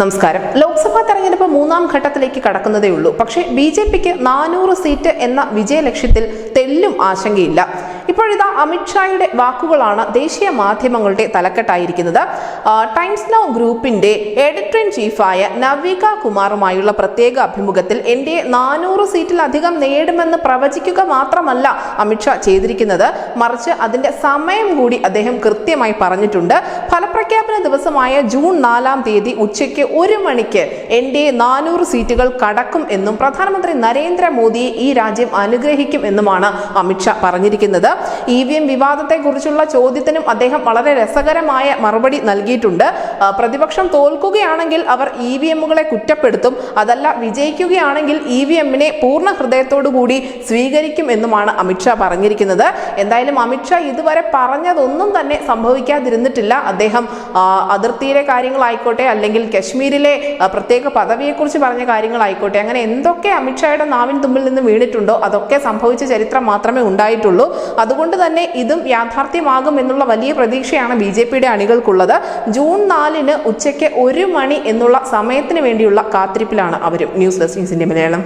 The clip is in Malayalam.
നമസ്കാരം. ലോക്സഭാ തെരഞ്ഞെടുപ്പ് മൂന്നാം ഘട്ടത്തിലേക്ക് കടക്കുന്നതേ ഉള്ളൂ. പക്ഷേ ബി ജെ പിക്ക് നാനൂറ് സീറ്റ് എന്ന വിജയലക്ഷ്യത്തിൽ തെല്ലും ആശങ്കയില്ല. ഇപ്പോഴിതാ അമിത്ഷായുടെ വാക്കുകളാണ് ദേശീയ മാധ്യമങ്ങളുടെ തലക്കെട്ടായിരിക്കുന്നത്. ടൈംസ് നൗ ഗ്രൂപ്പിന്റെ എഡിറ്റർ ഇൻ ചീഫായ നവിക കുമാറുമായുള്ള പ്രത്യേക അഭിമുഖത്തിൽ എൻ ഡി എ നാനൂറ് സീറ്റിലധികം നേടുമെന്ന് പ്രവചിക്കുക മാത്രമല്ല അമിത്ഷാ ചെയ്തിരിക്കുന്നത്. മറിച്ച് അതിന്റെ സമയം കൂടി അദ്ദേഹം കൃത്യമായി പറഞ്ഞിട്ടുണ്ട്. ഫലപ്രഖ്യാപന ദിവസമായ ജൂൺ നാലാം തീയതി ഉച്ചയ്ക്ക് ഒരു മണിക്ക് എൻ ഡി എ നാനൂറ് സീറ്റുകൾ കടക്കും എന്നും പ്രധാനമന്ത്രി നരേന്ദ്രമോദിയെ ഈ രാജ്യം അനുഗ്രഹിക്കും എന്നുമാണ് അമിത്ഷാ പറഞ്ഞിരിക്കുന്നത്. ഇ വി എം വിവാദത്തെക്കുറിച്ചുള്ള ചോദ്യത്തിനും അദ്ദേഹം വളരെ രസകരമായ മറുപടി നൽകിയിട്ടുണ്ട്. പ്രതിപക്ഷം തോൽക്കുകയാണെങ്കിൽ അവർ ഇ വി എമ്മുകളെ കുറ്റപ്പെടുത്തും. അതല്ല വിജയിക്കുകയാണെങ്കിൽ ഇ വി എമ്മിനെ പൂർണ ഹൃദയത്തോടു കൂടി സ്വീകരിക്കും എന്നുമാണ് അമിത്ഷാ പറഞ്ഞിരിക്കുന്നത്. എന്തായാലും അമിത്ഷാ ഇതുവരെ പറഞ്ഞതൊന്നും തന്നെ സംഭവിക്കാതിരുന്നിട്ടില്ല. അദ്ദേഹം അതിർത്തിയിലെ കാര്യങ്ങളായിക്കോട്ടെ അല്ലെങ്കിൽ കശ്മീരിലെ പ്രത്യേക പദവിയെക്കുറിച്ച് പറഞ്ഞ കാര്യങ്ങളായിക്കോട്ടെ അങ്ങനെ എന്തൊക്കെ അമിത്ഷായുടെ നാവിൻ തുമ്പിൽ നിന്ന് വീണിട്ടുണ്ടോ അതൊക്കെ സംഭവിച്ച ചരിത്രം മാത്രമേ ഉണ്ടായിട്ടുള്ളൂ. അതുകൊണ്ട് തന്നെ ഇതും യാഥാർത്ഥ്യമാകും എന്നുള്ള വലിയ പ്രതീക്ഷയാണ് ബി ജെ പിയുടെ അണികൾക്കുള്ളത്. ജൂൺ നാലിന് ഉച്ചയ്ക്ക് ഒരു മണി എന്നുള്ള സമയത്തിന് വേണ്ടിയുള്ള കാത്തിരിപ്പിലാണ് അവരും. News desk Malayalam.